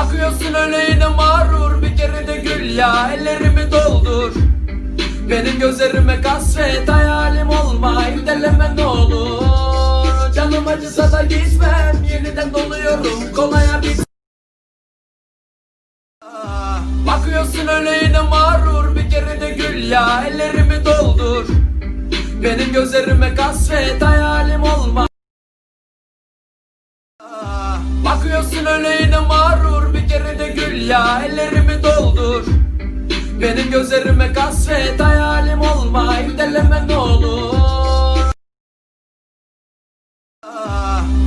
Bakıyorsun öyle yine mağrur bir kere de gül ya. Ellerimi doldur. Benim gözlerime kasvet hayalim olma. İrdeleme ne olur. Canım acısa da gitmem. Yeniden doluyorum kolaya bir Bakıyorsun öyle yine mağrur bir kere de gül ya. Ellerimi doldur. Benim gözlerime kasvet hayalim olma. Bakıyorsun öyle yine mağrur ya ellerimi doldur. Benim gözlerime kasvet hayalim olma irdeleme ne olur.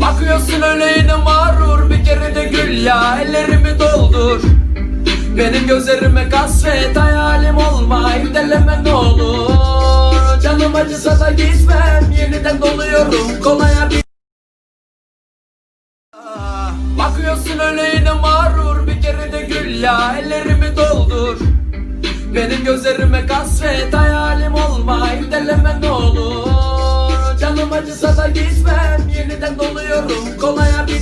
Bakıyorsun öyle yine mağrur. Bir kere de gül ya ellerimi doldur. Benim gözlerime kasvet hayalim olma irdeleme ne olur. Canım acısa da gitmem. Yeniden doluyorum kolaya bir Bakıyorsun öyle yine mağrur Benim gözlerime kasvet hayalim olma irdeleme ne olur. Canım acısa da gitmem yeniden doluyorum kolaya bir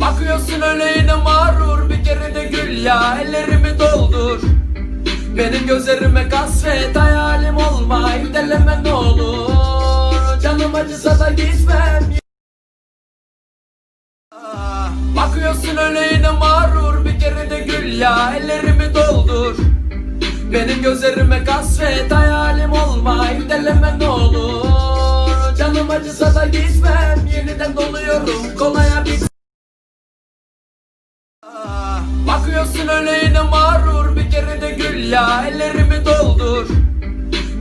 Bakıyorsun öyle yine mağrur bir kere de gül ya ellerimi doldur. Benim gözlerime kasvet hayalim olma irdeleme ne olur. Canım acısa da gitmem Ah, Bakıyorsun öyle yine mağrur bir kere de gül ya ellerimi doldur. Benim gözlerime kasvet hayalim olma. İrdeleme ne olur. Canım acısa da gitmem. Yeniden doluyorum kolaya bir Bakıyorsun öyle yine mağrur. Bir kere de gül ellerimi doldur.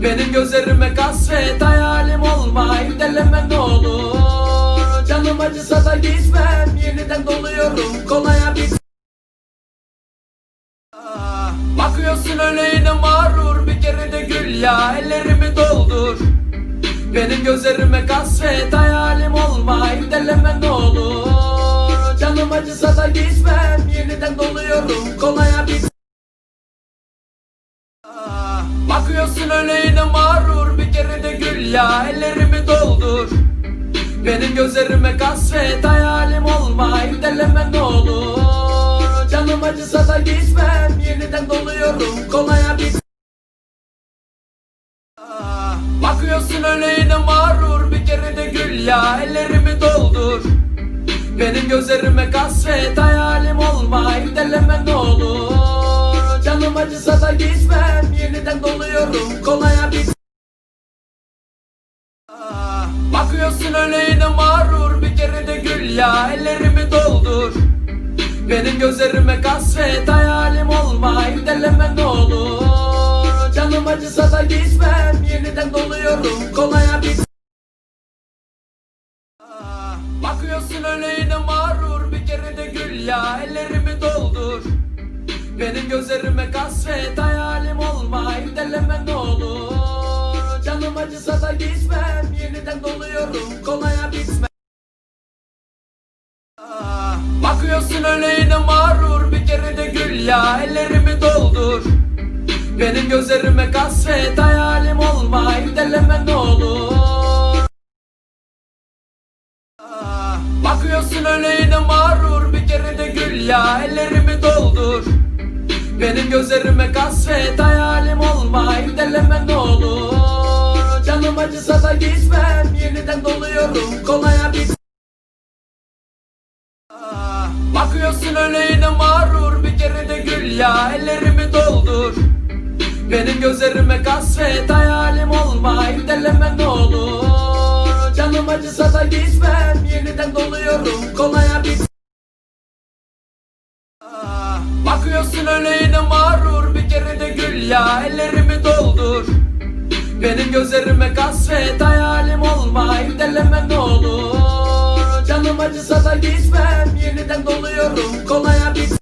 Benim gözlerime kasvet hayalim olma. İrdeleme ne olur. Canım acısa da gitmem. Yeniden Yine mağrur bir kere de gül ya. Ellerimi doldur. Benim gözlerime kasvet hayalim olma irdeleme ne olur. Canım acısa da gitmem. Yeniden doluyorum kolaya bir Bakıyorsun öyle yine mağrur bir kere de gül ya. Ellerimi doldur. Benim gözlerime kasvet hayalim olma irdeleme ne olur. Canım acısa da gitmem. Yeniden doluyorum ya ellerimi doldur. Benim gözlerime kasvet hayalim olma irdeleme ne olur. Canım acısa da gitmem yeniden doluyorum kolaya bir Ah, Bakıyorsun öyle yine mağrur bir kere de gül ya ellerimi doldur. Benim gözlerime kasvet hayalim olma irdeleme ne olur. Canım acısa da gitmem yeniden doluyorum kolaya bir Benim gözlerime kasvet hayalim olma irdeleme ne olur. Canım acısa da gitmem yeniden doluyorum kolaya bitme Ah, Bakıyorsun öyle yine mağrur bir kere de gül ya ellerimi doldur. Benim gözlerime kasvet hayalim olma irdeleme ne olur. Bakıyorsun öyle yine mağrur bir kere de gül ya ellerimi doldur Benim gözlerime kasvet hayalim olma irdeleme ne olur. Canım acısa da gitmem. Yeniden doluyorum kolaya bir Bakıyorsun öyle yine mağrur bir kere de gül ya. Ellerimi doldur. Benim gözlerime kasvet hayalim olma irdeleme ne olur. Canım acısa da gitmem. Yeniden doluyorum kolaya bir Olmasın öyle yine mağrur bir kere de gül ya. Ellerimi doldur. Benim gözlerime kasvet hayalim olma İmdeleme ne olur. Canım acısa da gitmem. Yeniden doluyorum Kolaya bir